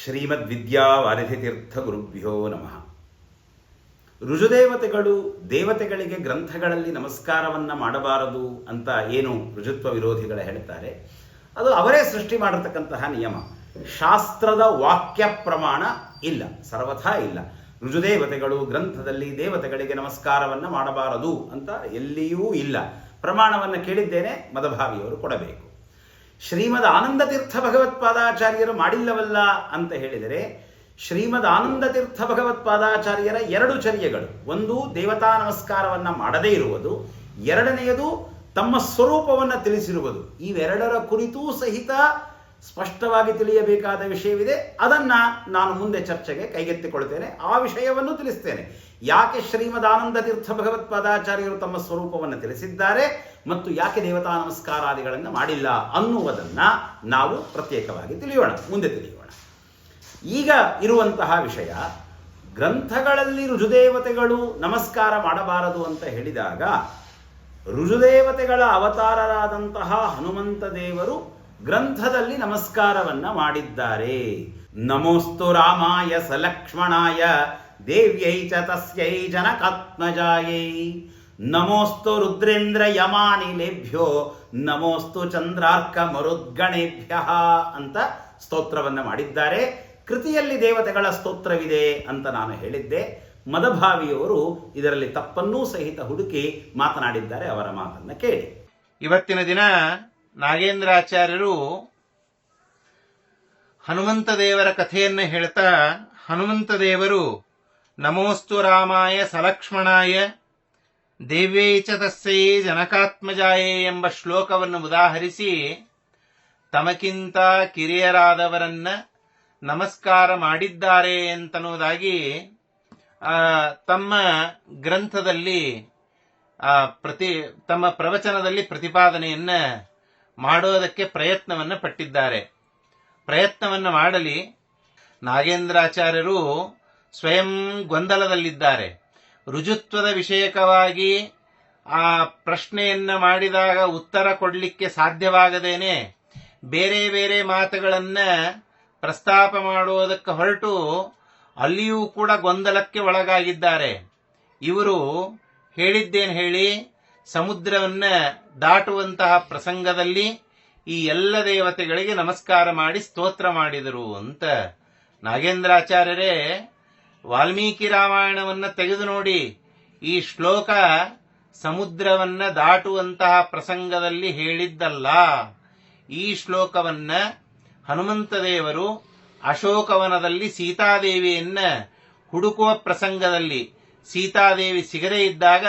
ಶ್ರೀಮದ್ ವಿದ್ಯಾ ವಾರಿಧಿತೀರ್ಥ ಗುರುಭ್ಯೋ ನಮಃ. ಋಜುದೇವತೆಗಳು ದೇವತೆಗಳಿಗೆ ಗ್ರಂಥಗಳಲ್ಲಿ ನಮಸ್ಕಾರವನ್ನು ಮಾಡಬಾರದು ಅಂತ ಏನು ಋಜುತ್ವ ವಿರೋಧಿಗಳು ಹೇಳ್ತಾರೆ, ಅದು ಅವರೇ ಸೃಷ್ಟಿ ಮಾಡಿರ್ತಕ್ಕಂತಹ ನಿಯಮ. ಶಾಸ್ತ್ರದ ವಾಕ್ಯ ಪ್ರಮಾಣ ಇಲ್ಲ, ಸರ್ವಥಾ ಇಲ್ಲ. ಋಜುದೇವತೆಗಳು ಗ್ರಂಥದಲ್ಲಿ ದೇವತೆಗಳಿಗೆ ನಮಸ್ಕಾರವನ್ನು ಮಾಡಬಾರದು ಅಂತ ಎಲ್ಲಿಯೂ ಇಲ್ಲ. ಪ್ರಮಾಣವನ್ನು ಕೇಳಿದ್ದೇನೆ, ಮದಭಾವಿಯವರು ಕೊಡಬೇಕು. ಶ್ರೀಮದ್ ಆನಂದ ತೀರ್ಥ ಭಗವತ್ಪಾದಾಚಾರ್ಯರು ಮಾಡಿಲ್ಲವಲ್ಲ ಅಂತ ಹೇಳಿದರೆ, ಶ್ರೀಮದ್ ಆನಂದ ತೀರ್ಥ ಭಗವತ್ಪಾದಾಚಾರ್ಯರ ಎರಡು ಚರ್ಯಗಳು. ಒಂದು, ದೇವತಾ ನಮಸ್ಕಾರವನ್ನು ಮಾಡದೇ ಇರುವುದು. ಎರಡನೆಯದು, ತಮ್ಮ ಸ್ವರೂಪವನ್ನು ತಿಳಿಸಿರುವುದು. ಇವೆರಡರ ಕುರಿತೂ ಸಹಿತ ಸ್ಪಷ್ಟವಾಗಿ ತಿಳಿಯಬೇಕಾದ ವಿಷಯವಿದೆ. ಅದನ್ನು ನಾನು ಮುಂದೆ ಚರ್ಚೆಗೆ ಕೈಗೆತ್ತಿಕೊಳ್ತೇನೆ. ಆ ವಿಷಯವನ್ನು ತಿಳಿಸ್ತೇನೆ. ಯಾಕೆ ಶ್ರೀಮದ್ ಆನಂದ ತೀರ್ಥ ಭಗವತ್ಪಾದಾಚಾರ್ಯರು ತಮ್ಮ ಸ್ವರೂಪವನ್ನು ತಿಳಿಸಿದ್ದಾರೆ ಮತ್ತು ಯಾಕೆ ದೇವತಾ ನಮಸ್ಕಾರಾದಿಗಳನ್ನು ಮಾಡಿಲ್ಲ ಅನ್ನುವುದನ್ನ ನಾವು ಪ್ರತ್ಯೇಕವಾಗಿ ತಿಳಿಯೋಣ, ಮುಂದೆ ತಿಳಿಯೋಣ. ಈಗ ಇರುವಂತಹ ವಿಷಯ, ಗ್ರಂಥಗಳಲ್ಲಿ ರುಜುದೇವತೆಗಳು ನಮಸ್ಕಾರ ಮಾಡಬಾರದು ಅಂತ ಹೇಳಿದಾಗ ರುಜುದೇವತೆಗಳ ಅವತಾರರಾದಂತಹ ಹನುಮಂತ ದೇವರು ಗ್ರಂಥದಲ್ಲಿ ನಮಸ್ಕಾರವನ್ನ ಮಾಡಿದ್ದಾರೆ. ನಮೋಸ್ತು ರಾಮಾಯ ಸಲಕ್ಷ್ಮಣಾಯ ದೇವ್ಯೈ ಚ ತಸ್ಯೈ ಜನಕಾತ್ಮಜಾಯೈ ನಮೋಸ್ತು ರುದ್ರೇಂದ್ರ ಯಮಾನಿಲೇಭ್ಯೋ, ನಮೋಸ್ತು ಚಂದ್ರಾರ್ಕ ಮರುದ್ಗಣೇಭ್ಯ ಅಂತ ಸ್ತೋತ್ರವನ್ನ ಮಾಡಿದ್ದಾರೆ. ಕೃತಿಯಲ್ಲಿ ದೇವತೆಗಳ ಸ್ತೋತ್ರವಿದೆ ಅಂತ ನಾನು ಹೇಳಿದ್ದೆ. ಮದಭಾವಿಯವರು ಇದರಲ್ಲಿ ತಪ್ಪನ್ನೂ ಸಹಿತ ಹುಡುಕಿ ಮಾತನಾಡಿದ್ದಾರೆ ಅವರ ಮಾತನ್ನ ಕೇಳಿ. ಇವತ್ತಿನ ದಿನ ನಾಗೇಂದ್ರಾಚಾರ್ಯರು ಹನುಮಂತ ದೇವರ ಕಥೆಯನ್ನು ಹೇಳ್ತಾ ಹನುಮಂತ ದೇವರು ನಮೋಸ್ತು ರಾಮಾಯ ಸಲಕ್ಷ್ಮಣಾಯ. ದೇವ್ಯೈ ಚ ತಸ್ಯೈ ಜನಕಾತ್ಮಜಾಯೇ ಎಂಬ ಶ್ಲೋಕವನ್ನು ಉದಾಹರಿಸಿ ತಮಕ್ಕಿಂತ ಕಿರಿಯರಾದವರನ್ನ ನಮಸ್ಕಾರ ಮಾಡಿದ್ದಾರೆ ಅಂತನ್ನುವುದಾಗಿ ತಮ್ಮ ಗ್ರಂಥದಲ್ಲಿ ಪ್ರತಿ, ತಮ್ಮ ಪ್ರವಚನದಲ್ಲಿ ಪ್ರತಿಪಾದನೆಯನ್ನ ಮಾಡೋದಕ್ಕೆ ಪ್ರಯತ್ನವನ್ನ ಪಟ್ಟಿದ್ದಾರೆ. ಪ್ರಯತ್ನವನ್ನ ಮಾಡಲಿ. ನಾಗೇಂದ್ರಾಚಾರ್ಯರು ಸ್ವಯಂ ಗೊಂದಲದಲ್ಲಿದ್ದಾರೆ. ರುಜುತ್ವದ ವಿಷಯಕವಾಗಿ ಆ ಪ್ರಶ್ನೆಯನ್ನು ಮಾಡಿದಾಗ ಉತ್ತರ ಕೊಡಲಿಕ್ಕೆ ಸಾಧ್ಯವಾಗದೇನೆ. ಬೇರೆ ಬೇರೆ ಮಾತುಗಳನ್ನು ಪ್ರಸ್ತಾಪ ಮಾಡುವುದಕ್ಕೆ ಹೊರಟು ಅಲ್ಲಿಯೂ ಕೂಡ ಗೊಂದಲಕ್ಕೆ ಒಳಗಾಗಿದ್ದಾರೆ. ಇವರು ಹೇಳಿದ್ದೇನು ಹೇಳಿ, ಸಮುದ್ರವನ್ನ ದಾಟುವಂತಹ ಪ್ರಸಂಗದಲ್ಲಿ ಈ ಎಲ್ಲ ದೇವತೆಗಳಿಗೆ ನಮಸ್ಕಾರ ಮಾಡಿ ಸ್ತೋತ್ರ ಮಾಡಿದರು ಅಂತ ನಾಗೇಂದ್ರಾಚಾರ್ಯರೇ ವಾಲ್ಮೀಕಿ ರಾಮಾಯಣವನ್ನ ತೆಗೆದು ನೋಡಿ, ಈ ಶ್ಲೋಕ ಸಮುದ್ರವನ್ನ ದಾಟುವಂತಹ ಪ್ರಸಂಗದಲ್ಲಿ ಹೇಳಿದ್ದಲ್ಲ. ಈ ಶ್ಲೋಕವನ್ನ ಹನುಮಂತ ದೇವರು ಅಶೋಕವನದಲ್ಲಿ ಸೀತಾದೇವಿಯನ್ನ ಹುಡುಕುವ ಪ್ರಸಂಗದಲ್ಲಿ, ಸೀತಾದೇವಿ ಸಿಗದೇ ಇದ್ದಾಗ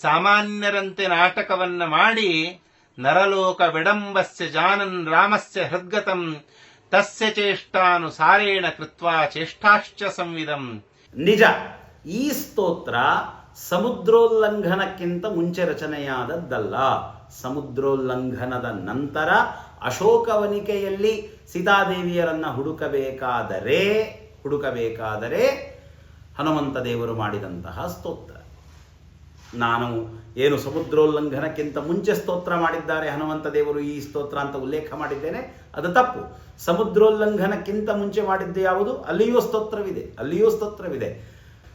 ಸಾಮಾನ್ಯರಂತೆ ನಾಟಕವನ್ನ ಮಾಡಿ, ನರಲೋಕ ವಿಡಂಬಸ್ಯ ಜಾನನ್ ರಾಮಸ್ಯ ಹೃದ್ಗತಂ ತಸ್ಯ ಚೇಷ್ಟಾನುಸಾರೇಣ ಕೃತ್ವಾ ಚೇಷ್ಟಾಶ್ಚ ಸಂವಿಧಂ ನಿಜ ಈ ಸ್ತೋತ್ರ ಸಮುದ್ರೋಲ್ಲಂಘನಕ್ಕಿಂತ ಮುಂಚೆ ರಚನೆಯಾದದ್ದಲ್ಲ. ಸಮುದ್ರೋಲ್ಲಂಘನದ ನಂತರ ಅಶೋಕವನಿಕೆಯಲ್ಲಿ ಸೀತಾದೇವಿಯರನ್ನ ಹುಡುಕಬೇಕಾದರೆ ಹುಡುಕಬೇಕಾದರೆ ಹನುಮಂತ ದೇವರು ಮಾಡಿದಂತಹ ಸ್ತೋತ್ರ. ನಾನು ಏನು ಸಮುದ್ರೋಲ್ಲಂಘನಕ್ಕಿಂತ ಮುಂಚೆ ಸ್ತೋತ್ರ ಮಾಡಿದ್ದಾರೆ ಹನುಮಂತ ದೇವರು ಈ ಸ್ತೋತ್ರ ಅಂತ ಉಲ್ಲೇಖ ಮಾಡಿದ್ದೇನೆ, ಅದು ತಪ್ಪು. ಸಮುದ್ರೋಲ್ಲಂಘನಕ್ಕಿಂತ ಮುಂಚೆ ಮಾಡಿದ್ದು ಯಾವುದು? ಅಲ್ಲಿಯೂ ಸ್ತೋತ್ರವಿದೆ ಅಲ್ಲಿಯೂ ಸ್ತೋತ್ರವಿದೆ.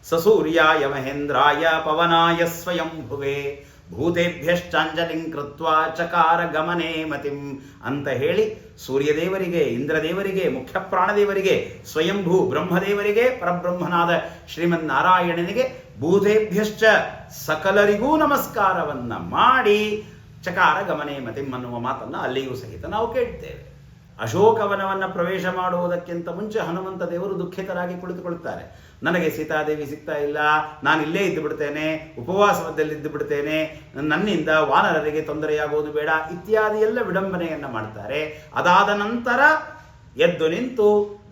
ಸಸೂರ್ಯಾಯ ಮಹೇಂದ್ರಾಯ ಪವನಾಯ ಸ್ವಯಂಭುವೆ. ಭೂತೇಭ್ಯಶ್ಚಾಂಜಲಿಂ ಕೃತ್ವ ಚಕಾರ ಗಮನೆ ಮತಿಂ ಅಂತ ಹೇಳಿ ಸೂರ್ಯದೇವರಿಗೆ, ಇಂದ್ರದೇವರಿಗೆ ಮುಖ್ಯ ಪ್ರಾಣದೇವರಿಗೆ ಸ್ವಯಂಭೂ ಬ್ರಹ್ಮದೇವರಿಗೆ, ಪರಬ್ರಹ್ಮನಾದ ಶ್ರೀಮನ್ನಾರಾಯಣನಿಗೆ ಭೂತೇಭ್ಯಶ್ಚ ಸಕಲರಿಗೂ ನಮಸ್ಕಾರವನ್ನ ಮಾಡಿ ಚಕಾರ ಗಮನೆ ಮತಿಂ ಅನ್ನುವ ಮಾತನ್ನ ಅಲ್ಲಿಯೂ ಸಹಿತ ನಾವು ಕೇಳ್ತೇವೆ. ಅಶೋಕವನವನ್ನು ಪ್ರವೇಶ ಮಾಡುವುದಕ್ಕಿಂತ ಮುಂಚೆ ಹನುಮಂತ ದೇವರು ದುಃಖಿತರಾಗಿ ಕುಳಿತುಕೊಳ್ಳುತ್ತಾರೆ. ನನಗೆ ಸೀತಾದೇವಿ ಸಿಗ್ತಾ ಇಲ್ಲ, ನಾನು ಇಲ್ಲೇ ಇದ್ದು ಬಿಡ್ತೇನೆ ಉಪವಾಸದಲ್ಲಿ ಇದ್ದು ಬಿಡ್ತೇನೆ, ನನ್ನಿಂದ ವಾನರರಿಗೆ ತೊಂದರೆಯಾಗುವುದು ಬೇಡ ಇತ್ಯಾದಿ ಎಲ್ಲ ವಿಡಂಬನೆಯನ್ನು ಮಾಡ್ತಾರೆ. ಅದಾದ ನಂತರ ಎದ್ದು ನಿಂತು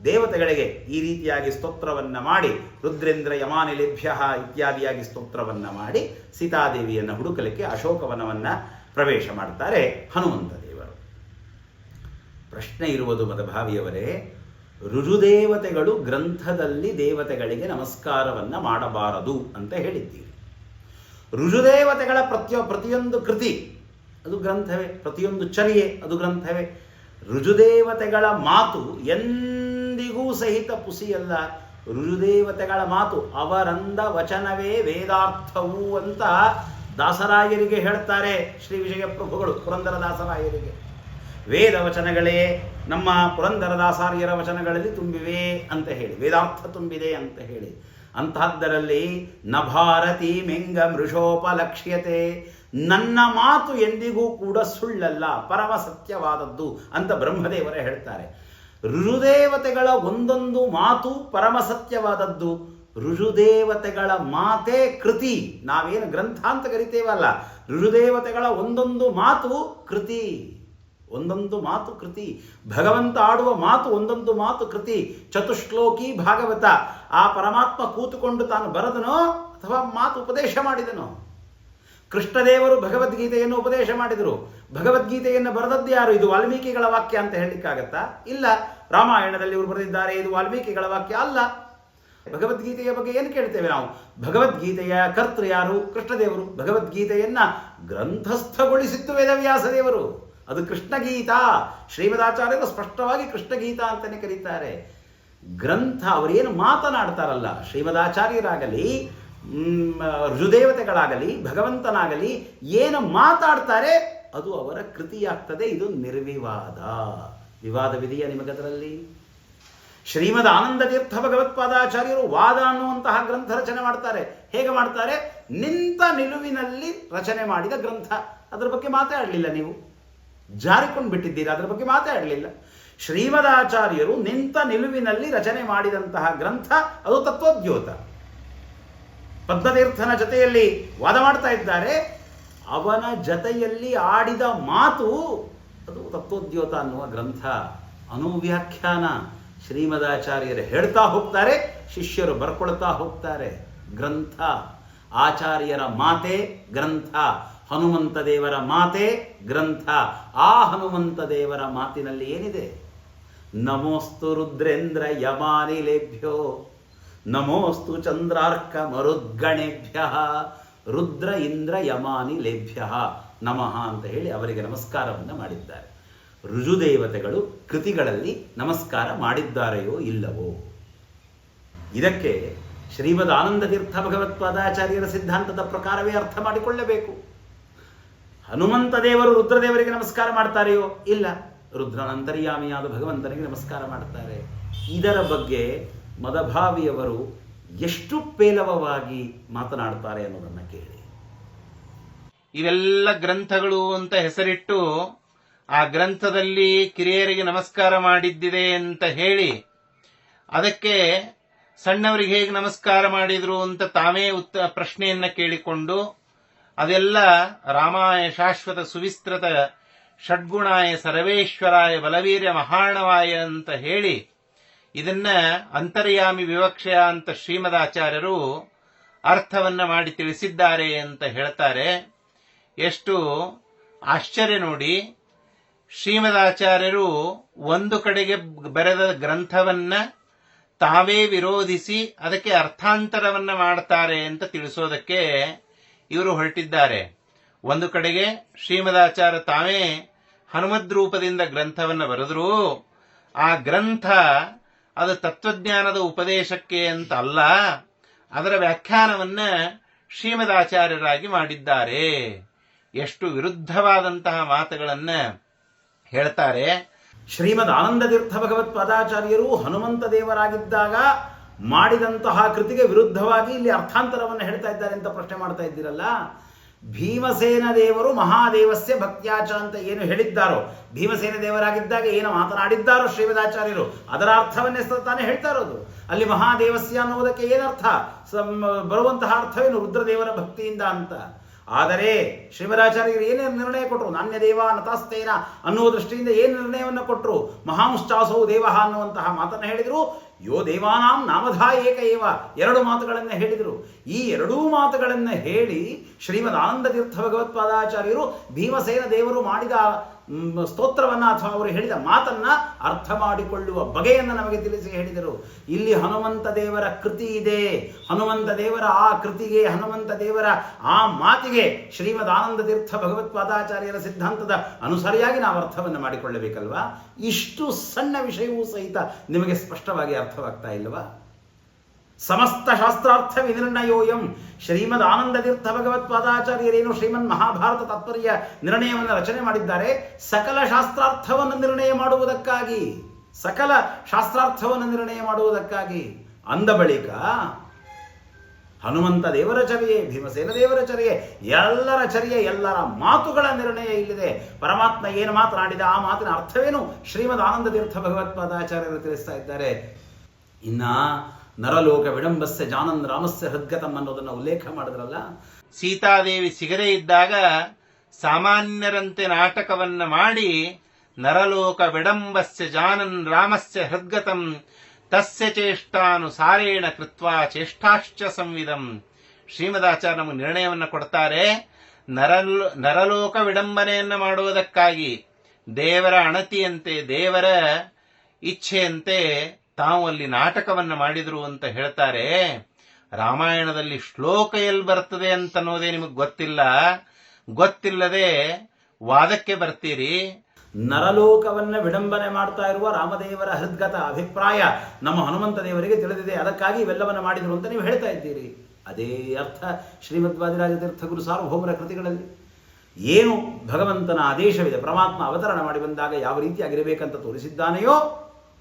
ದೇವತೆಗಳಿಗೆ ಈ ರೀತಿಯಾಗಿ ಸ್ತೋತ್ರವನ್ನ ಮಾಡಿ, ರುದ್ರೇಂದ್ರ ಯಮಾನಿಲೇಭ್ಯ ಇತ್ಯಾದಿಯಾಗಿ ಸ್ತೋತ್ರವನ್ನ ಮಾಡಿ ಸೀತಾದೇವಿಯನ್ನು ಹುಡುಕಲಿಕ್ಕೆ ಅಶೋಕವನವನ್ನ ಪ್ರವೇಶ ಮಾಡ್ತಾರೆ ಹನುಮಂತ ಪ್ರಶ್ನೆ ಇರುವುದು ಮದಭಾವಿಯವರೇ ರುಜುದೇವತೆಗಳು ಗ್ರಂಥದಲ್ಲಿ ದೇವತೆಗಳಿಗೆ ನಮಸ್ಕಾರವನ್ನು ಮಾಡಬಾರದು ಅಂತ ಹೇಳಿದ್ದೀರಿ. ರುಜುದೇವತೆಗಳ ಪ್ರತಿಯೊ, ಪ್ರತಿಯೊಂದು ಕೃತಿ, ಅದು ಗ್ರಂಥವೇ, ಪ್ರತಿಯೊಂದು ಚರ್ಯೆ, ಅದು ಗ್ರಂಥವೇ. ರುಜುದೇವತೆಗಳ ಮಾತು ಎಂದಿಗೂ ಸಹಿತ ಪುಸಿಯಲ್ಲ. ರುಜುದೇವತೆಗಳ ಮಾತು ಅವರಂದ ವಚನವೇ ವೇದಾರ್ಥವು ಅಂತ ದಾಸರಾಯರಿಗೆ ಹೇಳ್ತಾರೆ ಶ್ರೀ ವಿಜಯ ಪ್ರಭುಗಳು ಪುರಂದರ ದಾಸರಾಯರಿಗೆ ವೇದ ವಚನಗಳೇ ನಮ್ಮ ಪುರಂದರದಾಸಾರ್ಯರ ವಚನಗಳಲ್ಲಿ ತುಂಬಿವೆ ಅಂತ ಹೇಳಿ, ವೇದಾರ್ಥ ತುಂಬಿದೆ ಅಂತ ಹೇಳಿ. ಅಂತಹದ್ದರಲ್ಲಿ ನ ಭಾರತಿ ಮೆಂಗ ಮೃಷೋಪಲಕ್ಷ್ಯತೆ, ನನ್ನ ಮಾತು ಎಂದಿಗೂ ಕೂಡ ಸುಳ್ಳಲ್ಲ, ಪರಮ ಸತ್ಯವಾದದ್ದು ಅಂತ ಬ್ರಹ್ಮದೇವರೇ ಹೇಳ್ತಾರೆ. ಋಷುದೇವತೆಗಳ ಒಂದೊಂದು ಮಾತು ಪರಮ ಸತ್ಯವಾದದ್ದು. ಋಷುದೇವತೆಗಳ ಮಾತೇ ಕೃತಿ. ನಾವೇನು ಗ್ರಂಥ ಅಂತ ಕರಿತೇವಲ್ಲ ಋಷುದೇವತೆಗಳ ಒಂದೊಂದು ಮಾತು ಕೃತಿ. ಒಂದೊಂದು ಮಾತು ಕೃತಿ. ಭಗವಂತ ಆಡುವ ಮಾತು ಒಂದೊಂದು ಮಾತು ಕೃತಿ. ಚತುಶ್ಲೋಕಿ ಭಾಗವತ. ಆ ಪರಮಾತ್ಮ ಕೂತುಕೊಂಡು ತಾನು ಬರದನೋ ಅಥವಾ ಮಾತು ಉಪದೇಶ ಮಾಡಿದನೋ? ಕೃಷ್ಣದೇವರು ಭಗವದ್ಗೀತೆಯನ್ನು ಉಪದೇಶ ಮಾಡಿದರು. ಭಗವದ್ಗೀತೆಯನ್ನು ಬರೆದದ್ದು ಯಾರು? ಇದು ವಾಲ್ಮೀಕಿಗಳ ವಾಕ್ಯ ಅಂತ ಹೇಳಲಿಕ್ಕಾಗತ್ತಾ? ಇಲ್ಲ. ರಾಮಾಯಣದಲ್ಲಿ ಇವರು ಬರೆದಿದ್ದಾರೆ, ಇದು ವಾಲ್ಮೀಕಿಗಳ ವಾಕ್ಯ ಅಲ್ಲ. ಭಗವದ್ಗೀತೆಯ ಬಗ್ಗೆ ಏನು ಕೇಳ್ತೇವೆ ನಾವು? ಭಗವದ್ಗೀತೆಯ ಕರ್ತೃ ಯಾರು? ಕೃಷ್ಣದೇವರು ಭಗವದ್ಗೀತೆಯನ್ನ ಗ್ರಂಥಸ್ಥಗೊಳಿಸಿತ್ತು ವೇದವ್ಯಾಸ ದೇವರು ಅದು ಕೃಷ್ಣಗೀತಾ. ಶ್ರೀಮದಾಚಾರ್ಯರು ಸ್ಪಷ್ಟವಾಗಿ ಕೃಷ್ಣಗೀತಾ ಅಂತಲೇ ಕರೀತಾರೆ. ಗ್ರಂಥ, ಅವರೇನು ಮಾತನಾಡ್ತಾರಲ್ಲ, ಶ್ರೀಮದಾಚಾರ್ಯರಾಗಲಿ ಋಜುದೇವತೆಗಳಾಗಲಿ, ಭಗವಂತನಾಗಲಿ, ಏನು ಮಾತಾಡ್ತಾರೆ, ಅದು ಅವರ ಕೃತಿಯಾಗ್ತದೆ, ಇದು ನಿರ್ವಿವಾದ. ವಿವಾದವಿದೆಯಾ ನಿಮಗದರಲ್ಲಿ? ಶ್ರೀಮದ್ ಆನಂದ ತೀರ್ಥ ಭಗವತ್ಪಾದಾಚಾರ್ಯರು ವಾದ ಅನ್ನುವಂತಹ ಗ್ರಂಥ ರಚನೆ ಮಾಡ್ತಾರೆ. ಹೇಗೆ ಮಾಡ್ತಾರೆ? ನಿಂತ ನಿಲುವಿನಲ್ಲಿ ರಚನೆ ಮಾಡಿದ ಗ್ರಂಥ. ಅದರ ಬಗ್ಗೆ ಮಾತಾಡಲಿಲ್ಲ ನೀವು. ಜಾರಿಕೊಂಡು ಬಿಟ್ಟಿದ್ದೀರಾ ಅದರ ಬಗ್ಗೆ ಮಾತಾಡಲಿಲ್ಲ ಶ್ರೀಮದಾಚಾರ್ಯರು ನಿಂತ ನಿಲುವಿನಲ್ಲಿ ರಚನೆ ಮಾಡಿದಂತಹ ಗ್ರಂಥ, ಅದು ತತ್ವೋದ್ಯೋತ ಪದ್ಮತೀರ್ಥನ ಜೊತೆಯಲ್ಲಿ ವಾದ ಮಾಡ್ತಾ ಇದ್ದಾರೆ. ಅವನ ಜತೆಯಲ್ಲಿ ಆಡಿದ ಮಾತು, ಅದು ತತ್ವೋದ್ಯೋತ ಅನ್ನುವ ಗ್ರಂಥ. ಅನುವ್ಯಾಖ್ಯಾನ. ಶ್ರೀಮದಾಚಾರ್ಯರು ಹೇಳ್ತಾ ಹೋಗ್ತಾರೆ, ಶಿಷ್ಯರು ಬರ್ಕೊಳ್ತಾ ಹೋಗ್ತಾರೆ. ಗ್ರಂಥ. ಆಚಾರ್ಯರ ಮಾತೆ ಗ್ರಂಥ. ಹನುಮಂತ ದೇವರ ಮಾತೆ ಗ್ರಂಥ. ಆ ಹನುಮಂತ ದೇವರ ಮಾತಿನಲ್ಲಿ ಏನಿದೆ? ನಮೋಸ್ತು ರುದ್ರೇಂದ್ರ ಯಮಾನಿಲೇಭ್ಯೋ, ನಮೋಸ್ತು ಚಂದ್ರಾರ್ಕ ಮರುದ್ಗಣೇಭ್ಯ, ರುದ್ರ ಇಂದ್ರ ಯಮಾನಿ ಲೇಭ್ಯ ನಮಃ ಅಂತ ಹೇಳಿ ಅವರಿಗೆ ನಮಸ್ಕಾರವನ್ನು ಮಾಡಿದ್ದಾರೆ. ರುಜುದೇವತೆಗಳು ಕೃತಿಗಳಲ್ಲಿ ನಮಸ್ಕಾರ ಮಾಡಿದ್ದಾರೆಯೋ ಇಲ್ಲವೋ? ಇದಕ್ಕೆ ಶ್ರೀಮದ್ ಆನಂದ ತೀರ್ಥ ಭಗವತ್ಪಾದಾಚಾರ್ಯರ ಸಿದ್ಧಾಂತದ ಪ್ರಕಾರವೇ ಅರ್ಥ ಮಾಡಿಕೊಳ್ಳಬೇಕು. ಹನುಮಂತ ದೇವರು ರುದ್ರದೇವರಿಗೆ ನಮಸ್ಕಾರ ಮಾಡ್ತಾರೆಯೋ? ಇಲ್ಲ. ರುದ್ರನಂತರ್ಯಾಮಿಯಾದ ಭಗವಂತನಿಗೆ ನಮಸ್ಕಾರ ಮಾಡ್ತಾರೆ. ಇದರ ಬಗ್ಗೆ ಮದಭಾವಿಯವರು ಎಷ್ಟು ಪೇಲವವಾಗಿ ಮಾತನಾಡ್ತಾರೆ ಅನ್ನೋದನ್ನು ಕೇಳಿ. ಇವೆಲ್ಲ ಗ್ರಂಥಗಳು ಅಂತ ಹೆಸರಿಟ್ಟು ಆ ಗ್ರಂಥದಲ್ಲಿ ಕಿರಿಯರಿಗೆ ನಮಸ್ಕಾರ ಮಾಡಿದ್ದಿದೆ ಅಂತ ಹೇಳಿ ಅದಕ್ಕೆ ಸಣ್ಣವರಿಗೆ ಹೇಗೆ ನಮಸ್ಕಾರ ಮಾಡಿದ್ರು ಅಂತ ತಾವೇ ಉತ್ತ ಪ್ರಶ್ನೆಯನ್ನ ಕೇಳಿಕೊಂಡು ಅದೆಲ್ಲ ರಾಮಾಯ ಶಾಶ್ವತ ಸುವಿಸ್ತೃತ ಷಡ್ಗುಣಾಯ ಸರ್ವೇಶ್ವರಾಯ ಬಲವೀರ್ಯ ಮಹಾಣವಾಯ ಅಂತ ಹೇಳಿ ಇದನ್ನ ಅಂತರ್ಯಾಮಿ ವಿವಕ್ಷಯ ಅಂತ ಶ್ರೀಮದಾಚಾರ್ಯರು ಅರ್ಥವನ್ನ ಮಾಡಿ ತಿಳಿಸಿದ್ದಾರೆ ಅಂತ ಹೇಳ್ತಾರೆ. ಎಷ್ಟು ಆಶ್ಚರ್ಯ ನೋಡಿ, ಶ್ರೀಮದಾಚಾರ್ಯರು ಒಂದು ಕಡೆಗೆ ಬರೆದ ಗ್ರಂಥವನ್ನ ತಾವೇ ವಿರೋಧಿಸಿ ಅದಕ್ಕೆ ಅರ್ಥಾಂತರವನ್ನ ಮಾಡ್ತಾರೆ ಅಂತ ತಿಳಿಸೋದಕ್ಕೆ ಇವರು ಹೊರಟಿದ್ದಾರೆ. ಒಂದು ಕಡೆಗೆ ಶ್ರೀಮದಾಚಾರ್ಯ ತಾವೇ ಹನುಮದ್ ರೂಪದಿಂದ ಗ್ರಂಥವನ್ನು ಬರೆದ್ರು ಆ ಗ್ರಂಥ ಅದು ತತ್ವಜ್ಞಾನದ ಉಪದೇಶಕ್ಕೆ ಅಂತ ಅಲ್ಲ ಅದರ ವ್ಯಾಖ್ಯಾನವನ್ನ ಶ್ರೀಮದಾಚಾರ್ಯರಾಗಿ ಮಾಡಿದ್ದಾರೆ. ಎಷ್ಟು ವಿರುದ್ಧವಾದಂತಹ ಮಾತುಗಳನ್ನ ಹೇಳ್ತಾರೆ. ಶ್ರೀಮದ್ ಆನಂದ ತೀರ್ಥ ಭಗವತ್ಪಾದಾಚಾರ್ಯರು ಹನುಮಂತ ದೇವರಾಗಿದ್ದಾಗ ಮಾಡಿದಂತಹ ಕೃತಿಗೆ ವಿರುದ್ಧವಾಗಿ ಇಲ್ಲಿ ಅರ್ಥಾಂತರವನ್ನು ಹೇಳ್ತಾ ಇದ್ದಾರೆ ಅಂತ ಪ್ರಶ್ನೆ ಮಾಡ್ತಾ ಇದ್ದೀರಲ್ಲ? ಭೀಮಸೇನ ದೇವರು ಮಹಾದೇವಸ್ಯ ಭಕ್ತ್ಯಾಚ ಅಂತ ಏನು ಹೇಳಿದ್ದಾರೋ? ಭೀಮಸೇನ ದೇವರಾಗಿದ್ದಾಗ ಏನು ಮಾತನಾಡಿದ್ದಾರೋ ಶ್ರೀಮದಾಚಾರ್ಯರು? ಅದರ ಅರ್ಥವನ್ನೇ ತಾನೇ ಹೇಳ್ತಾ ಇರೋದು. ಅಲ್ಲಿ ಮಹಾದೇವಸ್ಯ ಅನ್ನುವುದಕ್ಕೆ ಏನರ್ಥ? ಬರುವಂತಹ ಅರ್ಥವೇನು ರುದ್ರದೇವರ ಭಕ್ತಿಯಿಂದ ಅಂತ? ಆದರೆ ಶ್ರೀಮರಾಚಾರ್ಯರು ಏನೇನು ನಿರ್ಣಯ ಕೊಟ್ಟರು ನಾಣ್ಯ ದೇವ ನತಾಸ್ತೇನ ಅನ್ನುವ ದೃಷ್ಟಿಯಿಂದ ಏನು ನಿರ್ಣಯವನ್ನು ಕೊಟ್ಟರು ಮಹಾಂಶ್ಚಾಸೌ ದೇವ ಅನ್ನುವಂತಹ ಮಾತನ್ನು ಹೇಳಿದರು. ಯೋ ದೇವಾನಾಂ ನಾಮಧಾ ಏಕ ಏವ ಎರಡು ಮಾತುಗಳನ್ನು ಹೇಳಿದರು. ಈ ಎರಡೂ ಮಾತುಗಳನ್ನು ಹೇಳಿ ಶ್ರೀಮದ್ ಆನಂದ ತೀರ್ಥ ಭಗವತ್ಪಾದಾಚಾರ್ಯರು ಭೀಮಸೇನ ದೇವರು ಮಾಡಿದ ಸ್ತೋತ್ರವನ್ನ ಅಥವಾ ಅವರು ಹೇಳಿದ ಮಾತನ್ನ ಅರ್ಥ ಮಾಡಿಕೊಳ್ಳುವ ಬಗೆಯನ್ನು ನಮಗೆ ತಿಳಿಸಿ ಹೇಳಿದರು. ಇಲ್ಲಿ ಹನುಮಂತ ದೇವರ ಕೃತಿ ಇದೆ. ಹನುಮಂತ ದೇವರ ಆ ಕೃತಿಗೆ, ಹನುಮಂತ ದೇವರ ಆ ಮಾತಿಗೆ ಶ್ರೀಮದ್ ಆನಂದ ತೀರ್ಥ ಭಗವತ್ಪಾದಾಚಾರ್ಯರ ಸಿದ್ಧಾಂತದ ಅನುಸಾರಿಯಾಗಿ ನಾವು ಅರ್ಥವನ್ನು ಮಾಡಿಕೊಳ್ಳಬೇಕಲ್ವಾ? ಇಷ್ಟು ಸಣ್ಣ ವಿಷಯವೂ ಸಹಿತ ನಿಮಗೆ ಸ್ಪಷ್ಟವಾಗಿ ಅರ್ಥವಾಗ್ತಾ ಇಲ್ವಾ? ಸಮಸ್ತ ಶಾಸ್ತ್ರಾರ್ಥ ವಿನಿರ್ಣಯೋಯಂ ಶ್ರೀಮದ್ ಆನಂದ ತೀರ್ಥ ಭಗವತ್ಪಾದಾಚಾರ್ಯರೇನು ಶ್ರೀಮನ್ ಮಹಾಭಾರತ ತಾತ್ಪರ್ಯ ನಿರ್ಣಯವನ್ನು ರಚನೆ ಮಾಡಿದ್ದಾರೆ? ಸಕಲ ಶಾಸ್ತ್ರಾರ್ಥವನ್ನು ನಿರ್ಣಯ ಮಾಡುವುದಕ್ಕಾಗಿ, ಸಕಲ ಶಾಸ್ತ್ರಾರ್ಥವನ್ನು ನಿರ್ಣಯ ಮಾಡುವುದಕ್ಕಾಗಿ. ಅಂದ ಬಳಿಕ, ಹನುಮಂತ ದೇವರ ಚರ್ಯೆ, ಭೀಮಸೇನ ದೇವರ ಚರ್ಯೆ, ಎಲ್ಲರ ಚರ್ಯೆ, ಎಲ್ಲರ ಮಾತುಗಳ ನಿರ್ಣಯ ಇಲ್ಲಿದೆ. ಪರಮಾತ್ಮ ಏನು ಮಾತನಾಡಿದ, ಆ ಮಾತಿನ ಅರ್ಥವೇನು? ಶ್ರೀಮದ್ ಆನಂದ ತೀರ್ಥ ಭಗವತ್ಪಾದಾಚಾರ್ಯರು ತಿಳಿಸ್ತಾ ಇದ್ದಾರೆ. ಇನ್ನ ನರಲೋಕ ವಿಡಂಬಸ್ಯ ಜಾನಂದ ರಾಮಸ್ಯ ಹೃದ್ಗತಂ ಅನ್ನೋದನ್ನ ಉಲ್ಲೇಖ ಮಾಡಿದ್ರಲ್ಲ? ಸೀತಾದೇವಿ ಸಿಗದೇ ಇದ್ದಾಗ ಸಾಮಾನ್ಯರಂತೆ ನಾಟಕವನ್ನ ಮಾಡಿ ನರಲೋಕ ವಿಡಂಬಸ್ಯ ಜಾನನ್ ರಾಮಸ್ಯ ಹೃದ್ಗತಂ ತಸ್ಯ ಚೇಷ್ಟಾನುಸಾರೇಣ ಕೃತ್ವಾ ಚೇಷ್ಟಾಶ್ಚ ಸಂವಿಧಂ ಶ್ರೀಮದಾಚಾರ್ಯ ನಮಗೆ ನಿರ್ಣಯವನ್ನ ಕೊಡ್ತಾರೆ, ನರಲ್ ನರಲೋಕ ವಿಡಂಬನೆಯನ್ನು ಮಾಡುವುದಕ್ಕಾಗಿ ದೇವರ ಅಣತಿಯಂತೆ ದೇವರ ಇಚ್ಛೆಯಂತೆ ತಾವು ಅಲ್ಲಿ ನಾಟಕವನ್ನು ಮಾಡಿದ್ರು ಅಂತ ಹೇಳ್ತಾರೆ, ರಾಮಾಯಣದಲ್ಲಿ ಶ್ಲೋಕ ಎಲ್ಲಿ ಬರ್ತದೆ ಅಂತ ಅನ್ನೋದೇ ನಿಮಗೆ ಗೊತ್ತಿಲ್ಲ. ಗೊತ್ತಿಲ್ಲದೆ ವಾದಕ್ಕೆ ಬರ್ತೀರಿ. ನರಲೋಕವನ್ನ ವಿಡಂಬನೆ ಮಾಡ್ತಾ ಇರುವ ರಾಮದೇವರ ಹೃದ್ಗತ ಅಭಿಪ್ರಾಯ ನಮ್ಮ ಹನುಮಂತ ದೇವರಿಗೆ ತಿಳಿದಿದೆ. ಅದಕ್ಕಾಗಿ ಇವೆಲ್ಲವನ್ನ ಮಾಡಿದರು ಅಂತ ನೀವು ಹೇಳ್ತಾ ಇದ್ದೀರಿ. ಅದೇ ಅರ್ಥ ಶ್ರೀಮದ್ವಾದಿರಾಜ ತೀರ್ಥ ಗುರು ಸಾರ್ವಭೌಮರ ಕೃತಿಗಳಲ್ಲಿ. ಏನು ಭಗವಂತನ ಆದೇಶವಿದೆ, ಪರಮಾತ್ಮ ಅವತರಣ ಮಾಡಿ ಬಂದಾಗ ಯಾವ ರೀತಿಯಾಗಿರಬೇಕಂತ ತೋರಿಸಿದ್ದಾನೆಯೋ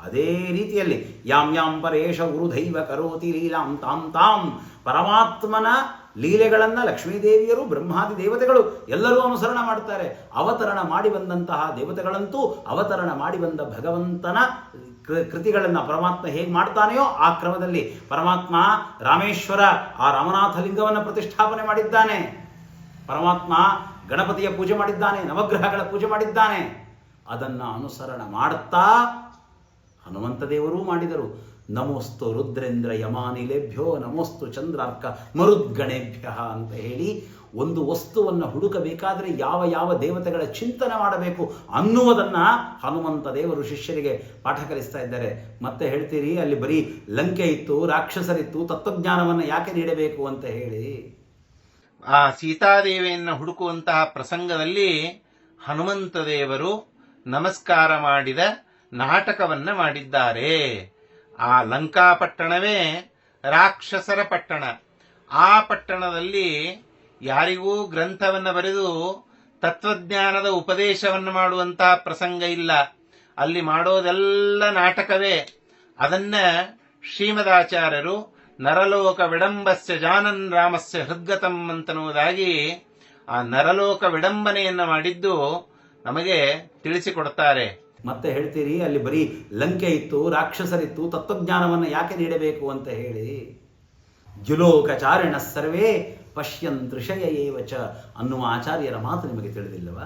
ಅದೇ ರೀತಿಯಲ್ಲಿ ಯಾಂ ಯಾಂ ಪರೇಶ ಗುರುದೈವ ಕರೋತಿ ಲೀಲಾಂ ತಾಂ ತಾಂ ಪರಮಾತ್ಮನ ಲೀಲೆಗಳನ್ನು ಲಕ್ಷ್ಮೀದೇವಿಯರು, ಬ್ರಹ್ಮಾದಿ ದೇವತೆಗಳು ಎಲ್ಲರೂ ಅನುಸರಣ ಮಾಡ್ತಾರೆ. ಅವತರಣ ಮಾಡಿ ಬಂದಂತಹ ದೇವತೆಗಳಂತೂ ಅವತರಣ ಮಾಡಿ ಬಂದ ಭಗವಂತನ ಕೃತಿಗಳನ್ನು ಪರಮಾತ್ಮ ಹೇಗೆ ಮಾಡ್ತಾನೆಯೋ ಆ ಕ್ರಮದಲ್ಲಿ ಪರಮಾತ್ಮ ರಾಮೇಶ್ವರ ಆ ರಾಮನಾಥ ಲಿಂಗವನ್ನು ಪ್ರತಿಷ್ಠಾಪನೆ ಮಾಡಿದ್ದಾನೆ. ಪರಮಾತ್ಮ ಗಣಪತಿಯ ಪೂಜೆ ಮಾಡಿದ್ದಾನೆ, ನವಗ್ರಹಗಳ ಪೂಜೆ ಮಾಡಿದ್ದಾನೆ. ಅದನ್ನು ಅನುಸರಣ ಮಾಡುತ್ತಾ ಹನುಮಂತ ದೇವರೂ ಮಾಡಿದರು. ನಮೋಸ್ತು ರುದ್ರೇಂದ್ರ ಯಮಾನಿಲೇಭ್ಯೋ, ನಮೋಸ್ತು ಚಂದ್ರಾರ್ಕ ಮರುದ್ಗಣೇಭ್ಯ ಅಂತ ಹೇಳಿ ಒಂದು ವಸ್ತುವನ್ನು ಹುಡುಕಬೇಕಾದ್ರೆ ಯಾವ ಯಾವ ದೇವತೆಗಳ ಚಿಂತನೆ ಮಾಡಬೇಕು ಅನ್ನುವುದನ್ನ ಹನುಮಂತ ದೇವರು ಶಿಷ್ಯರಿಗೆ ಪಾಠ ಕಲಿಸ್ತಾ ಇದ್ದಾರೆ. ಮತ್ತೆ ಹೇಳ್ತೀರಿ, ಅಲ್ಲಿ ಬರೀ ಲಂಕೆ ಇತ್ತು, ರಾಕ್ಷಸರಿತ್ತು, ತತ್ವಜ್ಞಾನವನ್ನು ಯಾಕೆ ನೀಡಬೇಕು ಅಂತ ಹೇಳಿ. ಆ ಸೀತಾದೇವಿಯನ್ನು ಹುಡುಕುವಂತಹ ಪ್ರಸಂಗದಲ್ಲಿ ಹನುಮಂತ ದೇವರು ನಮಸ್ಕಾರ ಮಾಡಿದ ನಾಟಕವನ್ನ ಮಾಡಿದ್ದಾರೆ. ಆ ಲಂಕಾಪಟ್ಟಣವೇ ರಾಕ್ಷಸರ ಪಟ್ಟಣ. ಆ ಪಟ್ಟಣದಲ್ಲಿ ಯಾರಿಗೂ ಗ್ರಂಥವನ್ನ ಬರೆದು ತತ್ವಜ್ಞಾನದ ಉಪದೇಶವನ್ನು ಮಾಡುವಂತಹ ಪ್ರಸಂಗ ಇಲ್ಲ. ಅಲ್ಲಿ ಮಾಡೋದೆಲ್ಲ ನಾಟಕವೇ. ಅದನ್ನ ಶ್ರೀಮದಾಚಾರ್ಯರು ನರಲೋಕ ವಿಡಂಬಸ್ಯ ಜಾನನ್ ರಾಮಸ್ಯ ಹೃದ್ಗತಂ ಅಂತನ್ನುವುದಾಗಿ ಆ ನರಲೋಕ ವಿಡಂಬನೆಯನ್ನು ಮಾಡಿದ್ದು ನಮಗೆ ತಿಳಿಸಿಕೊಡ್ತಾರೆ. ಮತ್ತೆ ಹೇಳ್ತೀರಿ, ಅಲ್ಲಿ ಬರೀ ಲಂಕೆ ಇತ್ತು, ರಾಕ್ಷಸರಿತ್ತು, ತತ್ವಜ್ಞಾನವನ್ನು ಯಾಕೆ ನೀಡಬೇಕು ಅಂತ ಹೇಳಿ. ಜುಲೋಕಚಾರಿಣ ಸರ್ವೇ ಪಶ್ಯನ್ ಏವಚ ಅನ್ನುವ ಆಚಾರ್ಯರ ಮಾತು ನಿಮಗೆ ತಿಳಿದಿಲ್ಲವ?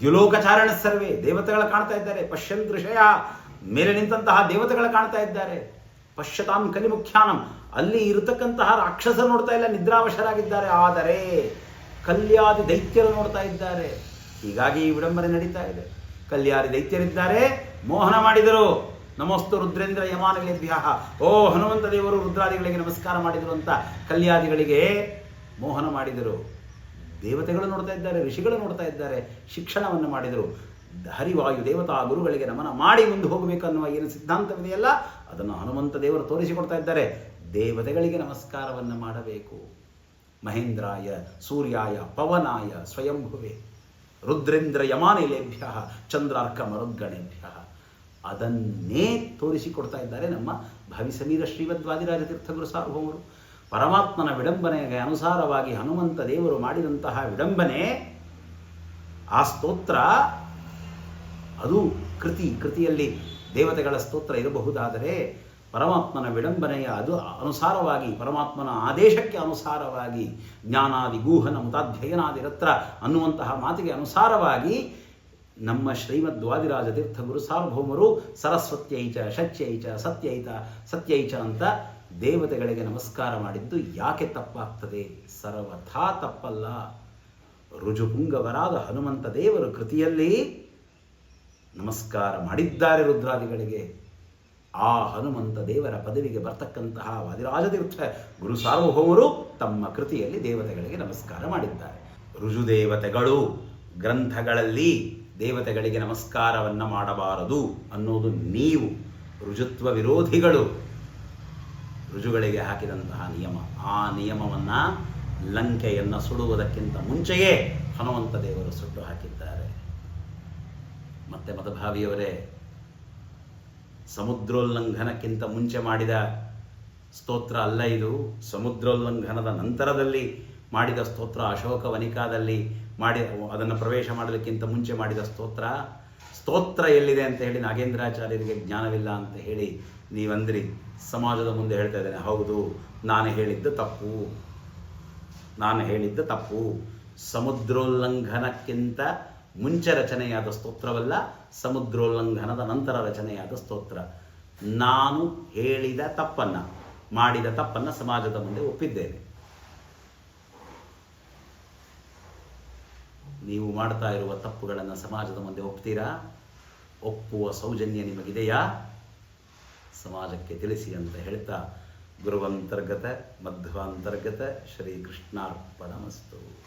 ದ್ಯುಲೋಕಚಾರಣ ಸರ್ವೇ, ದೇವತೆಗಳ ಕಾಣ್ತಾ ಇದ್ದಾರೆ ಪಶ್ಯನ್ ದೃಶಯ ಮೇಲೆ ನಿಂತಹ ದೇವತೆಗಳ ಕಾಣ್ತಾ ಇದ್ದಾರೆ. ಪಶ್ಯತಾಂ ಕಲಿಮುಖ್ಯಾನಂ, ಅಲ್ಲಿ ಇರತಕ್ಕಂತಹ ರಾಕ್ಷಸ ನೋಡ್ತಾ ಇಲ್ಲ, ನಿದ್ರಾವಶರಾಗಿದ್ದಾರೆ, ಆದರೆ ಕಲ್ಯಾದಿ ದೈತ್ಯರು ನೋಡ್ತಾ ಇದ್ದಾರೆ. ಹೀಗಾಗಿ ಈ ವಿಡಂಬನೆ ನಡೀತಾ ಇದೆ. ಕಲ್ಯಾದಿ ದೈತ್ಯರಿದ್ದಾರೆ. ಮೋಹನ ಮಾಡಿದರು. ನಮಸ್ತು ರುದ್ರೇಂದ್ರ ಯಮಾನಲೇಭ್ಯ ಓ, ಹನುಮಂತ ದೇವರು ರುದ್ರಾದಿಗಳಿಗೆ ನಮಸ್ಕಾರ ಮಾಡಿದರು ಅಂತ ಕಲ್ಯಾದಿಗಳಿಗೆ ಮೋಹನ ಮಾಡಿದರು. ದೇವತೆಗಳು ನೋಡ್ತಾ ಇದ್ದಾರೆ, ಋಷಿಗಳು ನೋಡ್ತಾ ಇದ್ದಾರೆ, ಶಿಕ್ಷಣವನ್ನು ಮಾಡಿದರು. ಹರಿವಾಯು ದೇವತಾ ಗುರುಗಳಿಗೆ ನಮನ ಮಾಡಿ ಮುಂದೆ ಹೋಗಬೇಕು ಅನ್ನುವ ಏನು ಸಿದ್ಧಾಂತವಿದೆಯಲ್ಲ, ಅದನ್ನು ಹನುಮಂತ ದೇವರು ತೋರಿಸಿಕೊಡ್ತಾ ಇದ್ದಾರೆ. ದೇವತೆಗಳಿಗೆ ನಮಸ್ಕಾರವನ್ನು ಮಾಡಬೇಕು. ಮಹೇಂದ್ರಾಯ, ಸೂರ್ಯಾಯ, ಪವನಾಯ, ಸ್ವಯಂಭುವೆ. ರುದ್ರೇಂದ್ರ ಯಮಾನಿಲೇಭ್ಯ ಚಂದ್ರಾರ್ಕ ಮರುದ್ಗಣೇಭ್ಯ ಅದನ್ನೇ ತೋರಿಸಿಕೊಡ್ತಾ ಇದ್ದಾರೆ ನಮ್ಮ ಭವಿಸಮೀರ ಶ್ರೀವದ್ವಾದಿರಾಜ ತೀರ್ಥಗುರು ಸಾರ್ವಭೌಮರು. ಪರಮಾತ್ಮನ ವಿಡಂಬನೆಗೆ ಅನುಸಾರವಾಗಿ ಹನುಮಂತ ದೇವರು ಮಾಡಿದಂತಹ ವಿಡಂಬನೆ, ಆ ಸ್ತೋತ್ರ, ಅದು ಕೃತಿ, ಕೃತಿಯಲ್ಲಿ ದೇವತೆಗಳ ಸ್ತೋತ್ರ ಇರಬಹುದಾದರೆ ಪರಮಾತ್ಮನ ವಿಡಂಬನೆಯ ಅದು ಅನುಸಾರವಾಗಿ, ಪರಮಾತ್ಮನ ಆದೇಶಕ್ಕೆ ಅನುಸಾರವಾಗಿ ಜ್ಞಾನಾದಿ ಗೂಹನ ಮುತಾಧ್ಯಯನಾದಿರತ್ರ ಅನ್ನುವಂತಹ ಮಾತಿಗೆ ಅನುಸಾರವಾಗಿ ನಮ್ಮ ಶ್ರೀಮದ್ವಾದಿರಾಜ ತೀರ್ಥ ಗುರು ಸಾರ್ವಭೌಮರು ಸರಸ್ವತ್ಯೈಚ ಶಚ್ಯೈಚ ಸತ್ಯೈತ ಸತ್ಯೈಚ ಅಂತ ದೇವತೆಗಳಿಗೆ ನಮಸ್ಕಾರ ಮಾಡಿದ್ದು ಯಾಕೆ ತಪ್ಪಾಗ್ತದೆ? ಸರ್ವಥಾ ತಪ್ಪಲ್ಲ. ರುಜುಪುಂಗವರಾದ ಹನುಮಂತ ದೇವರು ಕೃತಿಯಲ್ಲಿ ನಮಸ್ಕಾರ ಮಾಡಿದ್ದಾರೆ ರುದ್ರಾದಿಗಳಿಗೆ. ಆ ಹನುಮಂತ ದೇವರ ಪದವಿಗೆ ಬರ್ತಕ್ಕಂತಹ ವಾದಿರಾಜತೀರ್ಥ ಗುರು ಸಾರ್ವಭೌಮರು ತಮ್ಮ ಕೃತಿಯಲ್ಲಿ ದೇವತೆಗಳಿಗೆ ನಮಸ್ಕಾರ ಮಾಡಿದ್ದಾರೆ. ರುಜುದೇವತೆಗಳು ಗ್ರಂಥಗಳಲ್ಲಿ ದೇವತೆಗಳಿಗೆ ನಮಸ್ಕಾರವನ್ನು ಮಾಡಬಾರದು ಅನ್ನೋದು ನೀವು ರುಜುತ್ವ ವಿರೋಧಿಗಳು ರುಜುಗಳಿಗೆ ಹಾಕಿದಂತಹ ನಿಯಮ. ಆ ನಿಯಮವನ್ನ ಲಂಕೆಯನ್ನು ಸುಡುವುದಕ್ಕಿಂತ ಮುಂಚೆಯೇ ಹನುಮಂತ ದೇವರು ಸುಟ್ಟು ಹಾಕಿದ್ದಾರೆ. ಮತ್ತೆ ಮದಭಾವಿಯವರೇ ಸಮುದ್ರೋಲ್ಲಂಘನಕ್ಕಿಂತ ಮುಂಚೆ ಮಾಡಿದ ಸ್ತೋತ್ರ ಅಲ್ಲ ಇದು. ಸಮುದ್ರೋಲ್ಲಂಘನದ ನಂತರದಲ್ಲಿ ಮಾಡಿದ ಸ್ತೋತ್ರ ಅಶೋಕ ವನಿಕಾದಲ್ಲಿ ಮಾಡಿ, ಅದನ್ನು ಪ್ರವೇಶ ಮಾಡಲಿಕ್ಕಿಂತ ಮುಂಚೆ ಮಾಡಿದ ಸ್ತೋತ್ರ. ಸ್ತೋತ್ರ ಎಲ್ಲಿದೆ ಅಂತ ಹೇಳಿ ನಾಗೇಂದ್ರಾಚಾರ್ಯರಿಗೆ ಜ್ಞಾನವಿಲ್ಲ ಅಂತ ಹೇಳಿ ನೀವಂದ್ರಿ. ಸಮಾಜದ ಮುಂದೆ ಹೇಳ್ತಾ ಇದ್ದೇನೆ. ಹೌದು, ನಾನು ಹೇಳಿದ್ದು ತಪ್ಪು. ನಾನು ಹೇಳಿದ್ದು ತಪ್ಪು. ಸಮುದ್ರೋಲ್ಲಂಘನಕ್ಕಿಂತ ಮುಂಚೆ ರಚನೆಯಾದ ಸ್ತೋತ್ರವಲ್ಲ, ಸಮುದ್ರೋಲ್ಲಂಘನದ ನಂತರ ರಚನೆಯಾದ ಸ್ತೋತ್ರ. ನಾನು ಹೇಳಿದ ತಪ್ಪನ್ನ, ಮಾಡಿದ ತಪ್ಪನ್ನ ಸಮಾಜದ ಮುಂದೆ ಒಪ್ಪಿದ್ದೇನೆ. ನೀವು ಮಾಡ್ತಾ ಇರುವ ತಪ್ಪುಗಳನ್ನು ಸಮಾಜದ ಮುಂದೆ ಒಪ್ತೀರಾ? ಒಪ್ಪುವ ಸೌಜನ್ಯ ನಿಮಗಿದೆಯಾ? ಸಮಾಜಕ್ಕೆ ತಿಳಿಸಿ ಅಂತ ಹೇಳ್ತಾ, ಗುರುವಂತರ್ಗತ, ಮಧ್ವಾಂತರ್ಗತ ಶ್ರೀಕೃಷ್ಣಾರ್ಪಣ ಮಸ್ತು